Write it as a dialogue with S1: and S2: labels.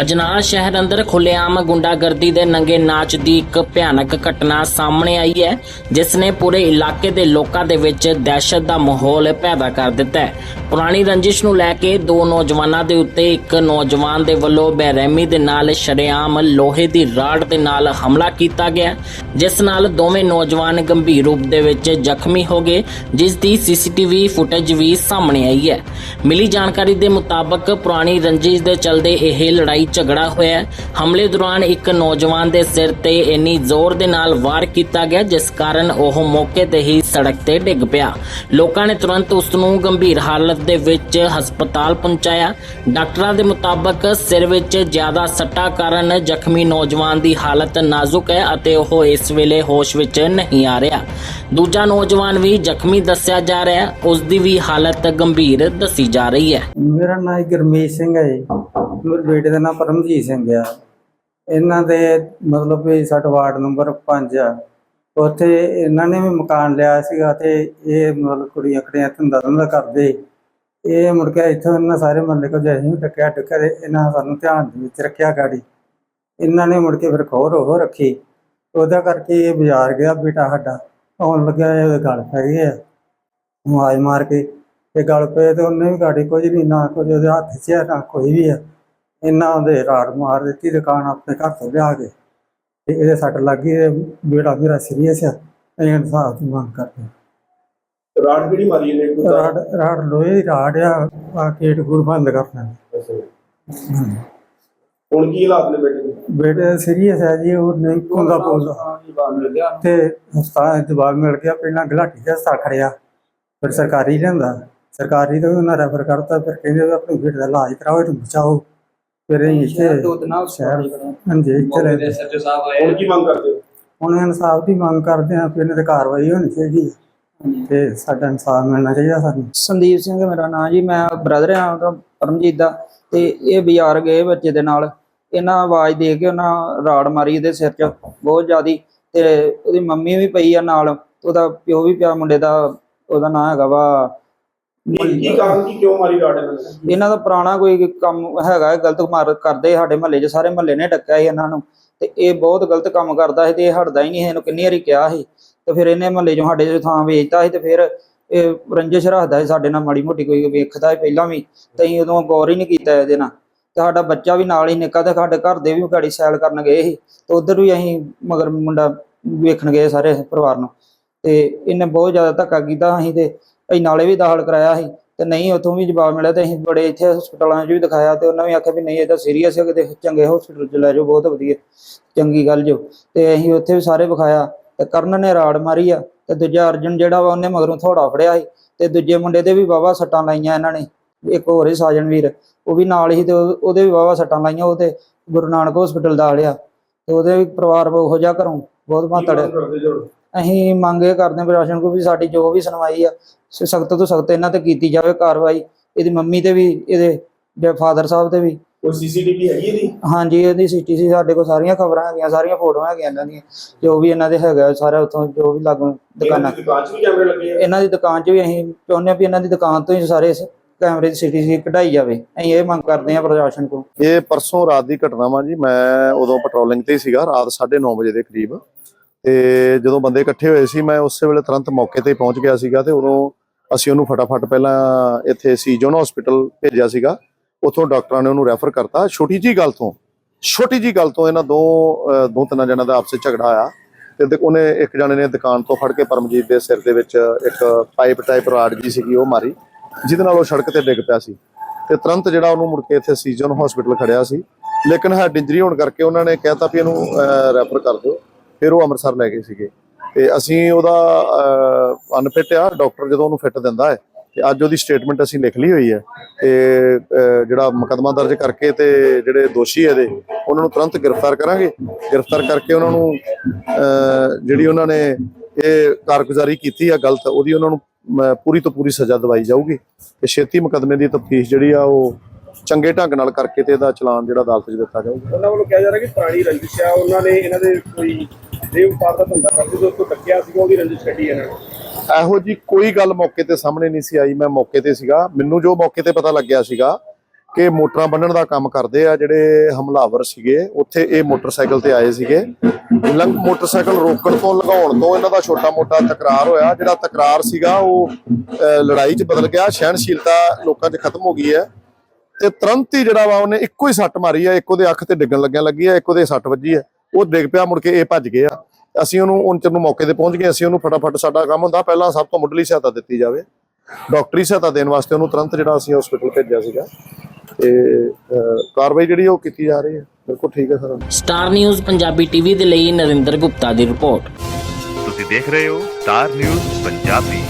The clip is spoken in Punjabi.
S1: ਅਜਨਾਲਾ ਸ਼ਹਿਰ ਅੰਦਰ ਖੁੱਲੇਆਮ ਗੁੰਡਾਗਰਦੀ ਦੇ ਨੰਗੇ ਨਾਚ ਦੀ ਇੱਕ ਭਿਆਨਕ ਘਟਨਾ ਸਾਹਮਣੇ ਆਈ ਹੈ, ਜਿਸ ਨੇ ਪੂਰੇ ਇਲਾਕੇ ਦੇ ਲੋਕਾਂ ਦੇ ਵਿੱਚ ਦਹਿਸ਼ਤ ਦਾ ਮਾਹੌਲ ਪੈਦਾ ਕਰ ਦਿੱਤਾ ਹੈ। ਪੁਰਾਣੀ ਰੰਜਿਸ਼ ਨੂੰ ਲੈ ਕੇ ਦੋ ਨੌਜਵਾਨਾਂ ਦੇ ਉੱਤੇ ਇੱਕ ਨੌਜਵਾਨ ਦੇ ਵੱਲੋਂ ਬੇਰਹਿਮੀ ਦੇ ਨਾਲ ਸ਼ਰੇਆਮ ਲੋਹੇ ਦੀ ਰਾੜ ਦੇ ਨਾਲ ਹਮਲਾ ਕੀਤਾ ਗਿਆ, ਜਿਸ ਨਾਲ ਦੋਵੇਂ ਨੌਜਵਾਨ ਗੰਭੀਰ ਰੂਪ ਦੇ ਵਿੱਚ ਜ਼ਖਮੀ ਹੋ ਗਏ, ਜਿਸ ਦੀ ਸੀਸੀਟੀਵੀ ਫੁਟੇਜ ਵੀ ਸਾਹਮਣੇ ਆਈ ਹੈ। ਮਿਲੀ ਜਾਣਕਾਰੀ ਦੇ ਮੁਤਾਬਕ ਪੁਰਾਣੀ ਰੰਜਿਸ਼ ਦੇ ਚਲਦੇ ਇਹ ਲੜਾਈ ਝਗੜਾ ਹੋਇਆ ਹਮਲੇ ਦੌਰਾਨ ਇੱਕ ਨੌਜਵਾਨ ਦੇ ਸਿਰ ਤੇ ਇੰਨੀ ਜ਼ੋਰ ਦੇ ਨਾਲ ਵਾਰ ਕੀਤਾ ਗਿਆ, ਜਿਸ ਕਾਰਨ ਉਹ ਮੌਕੇ ਤੇ ਹੀ ਸੜਕ ਤੇ ਡਿੱਗ ਪਿਆ। ਲੋਕਾਂ ਨੇ ਤੁਰੰਤ ਉਸ ਨੂੰ ਗੰਭੀਰ ਹਾਲਤ ਦੇ ਵਿੱਚ ਹਸਪਤਾਲ ਪਹੁੰਚਾਇਆ। ਡਾਕਟਰਾਂ ਦੇ ਮੁਤਾਬਕ ਸਿਰ ਵਿੱਚ ਜ਼ਿਆਦਾ ਸੱਟਾਂ ਕਾਰਨ ਜ਼ਖਮੀ ਨੌਜਵਾਨ ਦੀ ਹਾਲਤ ਨਾਜ਼ੁਕ ਹੈ ਅਤੇ ਉਹ ਇਸ ਵੇਲੇ ਹੋਸ਼ ਵਿੱਚ ਨਹੀਂ ਆ ਰਿਹਾ। ਦੂਜਾ ਨੌਜਵਾਨ ਵੀ ਜ਼ਖਮੀ ਦੱਸਿਆ ਜਾ ਰਿਹਾ ਹੈ। ਉਸ ਦੀ ਵੀ ਹਾਲਤ ਗੰਭੀਰ ਦੱਸੀ ਜਾ ਰਹੀ ਹੈ।
S2: ਮੇਰਾ ਨਾਮ ਗੁਰਮੀਤ ਸਿੰਘ ਹੈ ਜੀ। ਮੇਰੇ ਬੇਟੇ ਦਾ ਨਾਮ ਪਰਮਜੀਤ ਸਿੰਘ ਆ। ਇਹਨਾਂ ਦੇ ਮਤਲਬ ਵੀ ਸਾਡਾ ਵਾਰਡ ਨੰਬਰ 5 ਆ। ਉੱਥੇ ਇਹਨਾਂ ਨੇ ਵੀ ਮਕਾਨ ਲਿਆ ਸੀਗਾ ਤੇ ਇਹ ਮਤਲਬ ਕੁੜੀਆਂ ਕੜੀਆਂ ਧੰਦਾ ਧੰਦਾ ਕਰਦੇ। ਇਹ ਮੁੜ ਕੇ ਇੱਥੋਂ ਇਹਨਾਂ ਸਾਰੇ ਮਹੱਲੇ ਕੋ ਜੈ ਅਸੀਂ ਟੱਕਿਆ ਟੱਕਿਆ ਇਹਨਾਂ ਸਾਨੂੰ ਧਿਆਨ ਦੇ ਵਿੱਚ ਰੱਖਿਆ ਗਾੜੀ। ਇਹਨਾਂ ਨੇ ਮੁੜ ਕੇ ਫਿਰ ਖੋਰ ਉਹ ਰੱਖੀ। ਉਹਦਾ ਕਰਕੇ ਇਹ ਬਾਜ਼ਾਰ ਗਿਆ ਬੇਟਾ ਸਾਡਾ। ਆਉਣ ਲੱਗਿਆ ਇਹ ਉਹਦੇ ਗਲ ਪੈ ਗਏ ਆ। ਆਵਾਜ਼ ਮਾਰ ਕੇ। ਤੇ ਗਲ ਪਏ ਤੇ ਉਹਨੇ ਵੀ ਗਾੜੀ ਕੁਝ ਨਹੀਂ ਨਾ ਕੁਝ ਉਹਦੇ ਹੱਥ 'ਚ ਆ, ਨਾ ਕੋਈ ਵੀ ਆ। ਇਹਨਾਂ ਉਹਦੇ ਰਾੜ ਮਾਰ ਦਿੱਤੀ ਦੁਕਾਨ ਆਪਣੇ ਘਰ ਤੋਂ ਲਿਆ ਕੇ। ਤੇ ਇਹਦੇ ਸੱਟ ਲੱਗੀ ਇਹ ਬੇੜਾ ਮੇਰਾ ਸੀਰੀਅਸ ਆ ਅਸੀਂ ਇਨਸਾਫ ਦੀ ਮੰਗ ਕਰਦੇ।
S3: ਰਾਡ ਕਿਹੜੀ ਮਾਰੀ ਇਹਨੇ? ਕੋਈ
S2: ਰਾੜ ਰਾੜ ਲੋਹੇ ਦੀ ਰਾੜ ਆ ਆ ਗੇਟ ਗੁਰ ਬੰਦ ਕਰਨਾ
S3: ਹੁਣ ਕੀ ਹਾਲਾਤ ਨੇ ਬੇਟੇ ਦੇ?
S2: ਬੇਟੇ ਸੀਰੀਅਸ ਹੈ ਜੀ ਉਹ ਨਹੀਂ ਕੁੰਦਾ ਬੋਲਦਾ ਤੇ ਹਸਪਤਾਲ ਜਵਾਬ ਮਿਲ ਗਿਆ ਪਹਿਲਾਂ ਗਲਾਟੀ ਦਾ ਹਸਪਤਾਲ ਖੜਿਆ ਫਿਰ ਸਰਕਾਰੀ ਲਿਆਂਦਾ। ਸਰਕਾਰੀ ਤੋਂ ਉਹਨਾਂ ਰੈਫਰ ਕਰਤਾ ਫਿਰ ਕਹਿੰਦੇ ਆਪਣੇ ਬੇਟੇ ਦਾ ਇਲਾਜ ਕਰਾਓ ਇਹਨੂੰ ਬਚਾਓ। ਫਿਰ ਅਸੀਂ ਇੱਥੇ ਸ਼ਹਿਰ ਹਾਂਜੀ ਇੱਥੇ ਰਹਿੰਦੇ
S3: ਹੁਣ ਕੀ ਮੰਗ ਕਰਦੇ ਹੋ?
S2: ਹੁਣ ਇਨਸਾਫ ਦੀ ਮੰਗ ਕਰਦੇ ਹਾਂ ਕਿ ਇਹਨਾਂ ਤੇ ਕਾਰਵਾਈ ਹੋਣੀ ਚਾਹੀਦੀ ਹੈ। ਤੇ ਸਾਡਾ ਇਨਸਾਫ ਮਿਲਣਾ ਚਾਹੀਦਾ ਸਾਨੂੰ।
S4: ਸੰਦੀਪ ਸਿੰਘ ਮੇਰਾ ਨਾਮ ਜੀ ਮੈਂ ਬ੍ਰਦਰ ਆ ਉਹਦਾ ਪਰਮਜੀਤ ਦਾ। ਤੇ ਇਹ ਬਾਜ਼ਾਰ ਗਏ ਬੱਚੇ ਦੇ ਨਾਲ। ਇਹਨਾਂ ਆਵਾਜ਼ ਦੇ ਕੇ ਉਹਨਾਂ ਰਾੜ ਮਾਰੀ ਇਹਦੇ ਸਿਰ 'ਚ ਬਹੁਤ ਜ਼ਿਆਦੀ। ਤੇ ਉਹਦੀ ਮੰਮੀ ਵੀ ਪਈ ਆ ਨਾਲ ਉਹਦਾ ਪਿਓ ਵੀ ਪਿਆ ਮੁੰਡੇ ਦਾ ਉਹਦਾ ਨਾਂ ਹੈਗਾ ਵਾ
S3: ਕੀ ਕੀ ਕਾਰਨ ਕੀ ਕਿਉਂ ਮਾਰੀ ਰਾਡ ਇਹਨਾਂ
S4: ਦਾ ਪੁਰਾਣਾ ਕੋਈ ਕੰਮ ਹੈਗਾ ਗਲਤ ਮਾਰ ਕਰਦੇ ਸਾਡੇ ਮਹੱਲੇ 'ਚ ਸਾਰੇ ਮਹੱਲੇ ਨੇ ਡੱਕਿਆ ਸੀ ਇਹਨਾਂ ਨੂੰ। ਤੇ ਇਹ ਬਹੁਤ ਗਲਤ ਕੰਮ ਕਰਦਾ ਸੀ ਤੇ ਇਹ ਹਟਦਾ ਹੀ ਨਹੀਂ ਇਹਨੂੰ ਕਿੰਨੀ ਵਾਰੀ ਕਿਹਾ ਸੀ। ਤੇ ਫਿਰ ਇਹਨੇ ਮਹੱਲੇ 'ਚੋਂ ਸਾਡੇ 'ਚ ਥਾਂ ਵੇਚਤਾ ਸੀ ਤੇ ਫਿਰ ਇਹ ਰੰਜਿਸ਼ ਰੱਖਦਾ ਸੀ ਸਾਡੇ ਨਾਲ ਮਾੜੀ ਮੋਟੀ ਕੋਈ ਵੇਖਦਾ ਸੀ ਪਹਿਲਾਂ ਵੀ ਤੇ ਅਸੀਂ ਉਦੋਂ ਗੌਰ ਹੀ ਨਹੀਂ ਕੀਤਾ ਇਹਦੇ ਨਾਲ। ਤੇ ਸਾਡਾ ਬੱਚਾ ਵੀ ਨਾਲ ਹੀ ਨਿੱਕਾ ਤੇ ਸਾਡੇ ਘਰ ਦੇ ਵੀ ਗਾੜੀ ਸੈਲ ਕਰਨ ਗਏ ਸੀ ਤੇ ਉਧਰ ਵੀ ਅਸੀਂ ਮਗਰ ਮੁੰਡਾ ਵੇਖਣ ਗਏ ਸਾਰੇ ਪਰਿਵਾਰ ਨੂੰ। ਤੇ ਇਹਨੇ ਬਹੁਤ ਜ਼ਿਆਦਾ ਧੱਕਾ ਕੀਤਾ ਅਸੀਂ ਤੇ ਅਸੀਂ ਨਾਲੇ ਵੀ ਦਾਖਲ ਕਰਾਇਆ ਸੀ ਤੇ ਨਹੀਂ ਉਥੋਂ ਵੀ ਜਵਾਬ ਮਿਲਿਆ ਤੇ ਅਸੀਂ ਬੜੇ ਇੱਥੇ ਹਸਪਤਾਲਾਂ 'ਚ ਵੀ ਦਿਖਾਇਆ ਤੇ ਉਹਨਾਂ ਵੀ ਆਖਿਆ ਵੀ ਨਹੀਂ ਇਹ ਤਾਂ ਸੀਰੀਅਸ ਹੈ ਕਿਤੇ ਚੰਗੇ ਹਸਪੀਟਲ 'ਚ ਲੈ ਜਾਓ ਬਹੁਤ ਵਧੀਆ ਚੰਗੀ ਗੱਲ ਜੋ। ਤੇ ਅਸੀਂ ਉੱਥੇ ਵੀ ਸਾਰੇ ਵਿਖਾਇਆ ਤੇ ਕਰਨ ਨੇ ਰਾੜ ਮਾਰੀ ਆ ਤੇ ਦੂਜਾ ਅਰਜਨ ਜਿਹੜਾ ਵਾ ਉਹਨੇ ਮਗਰੋਂ ਥੋੜਾ ਫੜਿਆ ਸੀ ਤੇ ਦੂਜੇ ਮੁੰਡੇ ਤੇ ਵੀ ਵਾਵਾ ਸੱਟਾਂ ਲਾਈਆਂ ਇਹਨਾਂ ਨੇ ਇੱਕ ਹੋਰ ਹੀ ਸਾਜਨ ਵੀਰ ਉਹ ਵੀ ਨਾਲ ਹੀ ਤੇ ਉਹ- ਉਹਦੇ ਵੀ ਵਾਵਾ ਸੱਟਾਂ ਲਾਈਆਂ ਉਹ ਤੇ ਗੁਰੂ ਨਾਨਕ ਹਸਪੀਟਲ ਦਾ ਲਿਆ ਤੇ ਉਹਦੇ ਵੀ ਪਰਿਵਾਰ ਉਹੋ ਜਿਹਾ ਘਰੋਂ ਬਹੁਤ ਮਾਤੜ
S3: ਜੋ?
S4: ਅਸੀਂ ਮੰਗ ਇਹ ਕਰਦੇ ਹਾਂ ਪ੍ਰਸ਼ਾਸਨ ਕੋਲ ਵੀ ਸਾਡੀ ਜੋ ਵੀ ਸੁਣਵਾਈ ਆ ਸਖਤ ਤੋਂ ਸਖਤ ਇਹਨਾਂ ਤੇ ਕੀਤੀ ਜਾਵੇ ਕਾਰਵਾਈ। ਇਹਦੀ ਮੰਮੀ ਤੇ ਵੀ ਇਹਦੇ ਫਾਦਰ ਸਾਹਿਬ ਤੇ ਵੀ।
S3: ਕੋਈ ਸੀਸੀਟੀਵੀ ਹੈਗੀ ਇਹਦੀ?
S4: ਹਾਂਜੀ ਇਹਦੀ ਸੀਟੀਸੀ ਸਾਡੇ ਕੋਲ ਸਾਰੀਆਂ ਖਬਰਾਂ ਹੈਗੀਆਂ ਸਾਰੀਆਂ ਫੋਟੋਆਂ ਹੈਗੀਆਂ ਇਹਨਾਂ ਦੀਆਂ। ਜੋ ਵੀ ਇਹਨਾਂ ਦੇ ਹੈਗਾ ਸਾਰਾ ਉੱਥੋਂ ਜੋ ਵੀ ਲਾਗੂ ਦੁਕਾਨਾਂ।
S3: ਇਹਨਾਂ ਦੀ ਦੁਕਾਨ 'ਚ ਵੀ ਕੈਮਰੇ ਲੱਗੇ ਆ?
S4: ਇਹਨਾਂ ਦੀ ਦੁਕਾਨ 'ਚ ਵੀ ਅਸੀਂ ਚਾਹੁੰਦੇ ਹਾਂ ਵੀ ਇਹਨਾਂ ਦੀ ਦੁਕਾਨ ਤੋਂ ਹੀ ਸਾਰੇ ਕੈਮਰੇ ਦੀ ਸੀਟੀਸੀ ਕਢਾਈ ਜਾਵੇ। ਅਸੀਂ ਇਹ ਮੰਗ ਕਰਦੇ ਹਾਂ ਪ੍ਰਸ਼ਾਸਨ ਕੋਲ।
S5: ਇਹ ਪਰਸੋਂ ਰਾਤ ਦੀ ਘਟਨਾ ਵਾ ਜੀ। ਮੈਂ ਉਦੋਂ ਪੈਟਰੋਲਿੰਗ ਤੇ ਸੀਗਾ ਰਾਤ 9:30 ਵਜੇ ਦੇ ਕਰੀਬ। ਤੇ ਜਦੋਂ ਬੰਦੇ ਇਕੱਠੇ ਹੋਏ ਸੀ, ਮੈਂ ਉਸੇ ਵੇਲੇ ਤੁਰੰਤ ਮੌਕੇ ਤੇ ਪਹੁੰਚ ਗਿਆ ਸੀਗਾ ਤੇ ਉਦੋਂ ਅਸੀਂ ਉਹਨੂੰ ਫਟਾਫਟ ਪਹਿਲਾਂ ਇੱਥੇ ਸੀ ਜੋਨ ਹਸਪੀਟਲ ਭੇਜਿਆ ਸੀਗਾ। ਉੱਥੋਂ ਡਾਕਟਰਾਂ ਨੇ ਉਹਨੂੰ ਰੈਫਰ ਕਰਤਾ। ਛੋਟੀ ਜੀ ਗੱਲ ਤੋਂ, ਛੋਟੀ ਜੀ ਗੱਲ ਤੋਂ ਇਹਨਾਂ ਦੋ ਦੋ ਤਿੰਨਾਂ ਜਣਾਂ ਦਾ ਆਪਸੇ ਝਗੜਾ ਆਇਆ ਤੇ ਉਹਨੇ ਇੱਕ ਜਣੇ ਨੇ ਦੁਕਾਨ ਤੋਂ ਫੜ ਕੇ ਪਰਮਜੀਤ ਦੇ ਸਿਰ ਦੇ ਵਿੱਚ ਇੱਕ ਪਾਈਪ ਟਾਈਪ ਰਾਡ ਜੀ ਸੀਗੀ ਉਹ ਮਾਰੀ, ਜਿਹਦੇ ਨਾਲ ਉਹ ਸੜਕ ਤੇ ਡਿੱਗ ਪਿਆ ਸੀ। ਤੇ ਤੁਰੰਤ ਜਿਹੜਾ ਉਹਨੂੰ ਮੁੜ ਕੇ ਇੱਥੇ ਸੀਜਨ ਹਸਪੀਟਲ ਖੜਿਆ ਸੀ। ਲੇਕਿਨ ਹੈਡ ਇੰਜਰੀ ਹੋਣ ਕਰਕੇ ਉਹਨਾਂ ਨੇ ਕਹਿਤਾ ਵੀ ਇਹਨੂੰ ਰੈਫਰ ਕਰ ਦਿਓ। ਫਿਰ ਉਹ ਅੰਮ੍ਰਿਤਸਰ ਲੈ ਗਏ ਸੀਗੇ। ਤੇ ਅਸੀਂ ਉਹਦਾ ਅਨਫਿਟ ਆ, ਡਾਕਟਰ ਜਦੋਂ ਉਹਨੂੰ ਫਿੱਟ ਦਿੰਦਾ ਹੈ, ਤੇ ਅੱਜ ਉਹਦੀ ਸਟੇਟਮੈਂਟ ਅਸੀਂ ਲਿਖ ਲਈ ਹੋਈ ਹੈ। ਤੇ ਜਿਹੜਾ ਮੁਕੱਦਮਾ ਦਰਜ ਕਰਕੇ ਤੇ ਜਿਹੜੇ ਦੋਸ਼ੀ ਇਹਦੇ, ਉਹਨਾਂ ਨੂੰ ਤੁਰੰਤ ਗ੍ਰਿਫਤਾਰ ਕਰਾਂਗੇ। ਗ੍ਰਿਫਤਾਰ ਕਰਕੇ ਉਹਨਾਂ ਨੂੰ ਜਿਹੜੀ ਉਹਨਾਂ ਨੇ ਇਹ ਕਾਰਗੁਜ਼ਾਰੀ ਕੀਤੀ ਆ ਗਲਤ, ਉਹਦੀ ਉਹਨਾਂ ਨੂੰ ਪੂਰੀ ਤੋਂ ਪੂਰੀ ਸਜ਼ਾ ਦਵਾਈ ਜਾਊਗੀ। ਤੇ ਛੇਤੀ ਮੁਕੱਦਮੇ ਦੀ ਤਫਤੀਸ਼ ਜਿਹੜੀ ਆ ਉਹ ਚੰਗੇ ਢੰਗ ਨਾਲ ਕਰਕੇ ਤੇ ਇਹਦਾ ਚਲਾਨ ਜਿਹੜਾ ਅਦਾਲਤ 'ਚ ਦਿੱਤਾ ਜਾਊਗਾ।
S3: ਉਹਨਾਂ ਵੱਲੋਂ ਕਿਹਾ ਜਾ ਰਿਹਾ ਕਿ ਪੁਰਾਣੀ ਰੰਜਿਸ਼ ਆ, ਉਹਨਾਂ ਨੇ ਇਹਨਾਂ ਦੇ ਕੋਈ ਦੇਵ ਵਪਾਰ ਦਾ ਧੰਦਾ ਕਰਦੇ ਸੀ ਉਸ ਤੋਂ ਟੱਕਿਆ ਸੀਗਾ, ਉਹਦੀ ਰੰਜਿਸ਼ ਕੱਢੀ ਇਹਨਾਂ ਨੇ।
S5: ਇਹੋ ਜੀ ਕੋਈ ਗੱਲ ਮੌਕੇ ਤੇ ਸਾਹਮਣੇ ਨਹੀਂ ਸੀ ਆਈ, ਮੈਂ ਮੌਕੇ ਤੇ ਸੀਗਾ। ਮੈਨੂੰ ਜੋ ਮੌਕੇ ਤੇ ਪਤਾ ਲੱਗਿਆ ਸੀਗਾ ਕਿ ਮੋਟਰਾਂ ਬੰਨਣ ਦਾ ਕੰਮ ਕਰਦੇ ਆ, ਜਿਹੜੇ ਹਮਲਾਵਰ ਸੀਗੇ, ਉੱਥੇ ਇਹ ਮੋਟਰਸਾਈਕਲ ਤੇ ਆਏ ਸੀਗੇ। ਲੰਗ ਮੋਟਰਸਾਈਕਲ ਰੋਕਣ ਤੋਂ ਲਗਾਉਣ ਤੋਂ ਇਹਨਾਂ ਦਾ ਛੋਟਾ-ਮੋਟਾ ਤਕਰਾਰ ਹੋਇਆ। ਜਿਹੜਾ ਤਕਰਾਰ ਸੀਗਾ, ਉਹ ਲੜਾਈ 'ਚ ਬਦਲ ਗਿਆ, ਸਹਿਣਸ਼ੀਲਤਾ ਲੋਕਾਂ 'ਚ ਖਤਮ ਹੋ ਗਈ ਹੈ। ਤੇ ਤੁਰੰਤ ਹੀ ਜਿਹੜਾ ਵਾ, ਉਹਨੇ ਇੱਕੋ ਹੀ ਸੱਟ ਮਾਰੀ ਆ ਇੱਕ ਉਹਦੇ ਅੱਖ ਤੇ ਡਿੱਗਣ ਲੱਗਿਆ ਲੱਗੀ ਆ ਇੱਕ ਉਹਦੇ ਸੱਟ ਵੱਜੀ ਆ ਉਹ ਡਿੱਗ ਪਿਆ ਮੁੜ ਕੇ ਇਹ ਭੱਜ ਗਏ ਆ। ਅਸੀਂ ਉਹਨੂੰ ਉਹਨਾਂ ਚਿਰ ਨੂੰ ਮੌਕੇ ਤੇ ਪਹੁੰਚ ਗਏ ਅਸੀਂ ਉਹਨੂੰ ਫਟਾਫਟ ਸਾਡਾ ਕੰਮ ਹੁੰਦਾ। ਪਹਿਲਾਂ ਸਭ ਤੋਂ ਮੁੱਢਲੀ ਸਹਾਇਤਾ ਦਿੱਤੀ ਜਾਵੇ। ਡਾਕਟਰੀ ਸਹਾਇਤਾ ਦੇਣ ਵਾਸਤੇ ਉਹਨੂੰ ਤੁਰੰਤ ਜਿਹੜਾ ਅਸੀਂ ਹਸਪੀਟਲ ਭੇਜਿਆ ਸੀਗਾ। ਤੇ ਕਾਰਵਾਈ ਜਿਹੜੀ ਉਹ ਕੀਤੀ ਜਾ ਰਹੀ ਹੈ। ਬਿਲਕੁਲ ਠੀਕ ਹੈ sir.
S1: Star news Punjabi TV ਦੇ ਲਈ ਨਰਿੰਦਰ ਗੁਪਤਾ ਦੀ ਰਿਪੋਰਟ।
S6: ਤੁਸੀਂ ਦੇਖ ਰਹੇ ਹੋ ਸਟਾਰ ਨਿਊਜ਼ ਪੰਜਾਬੀ।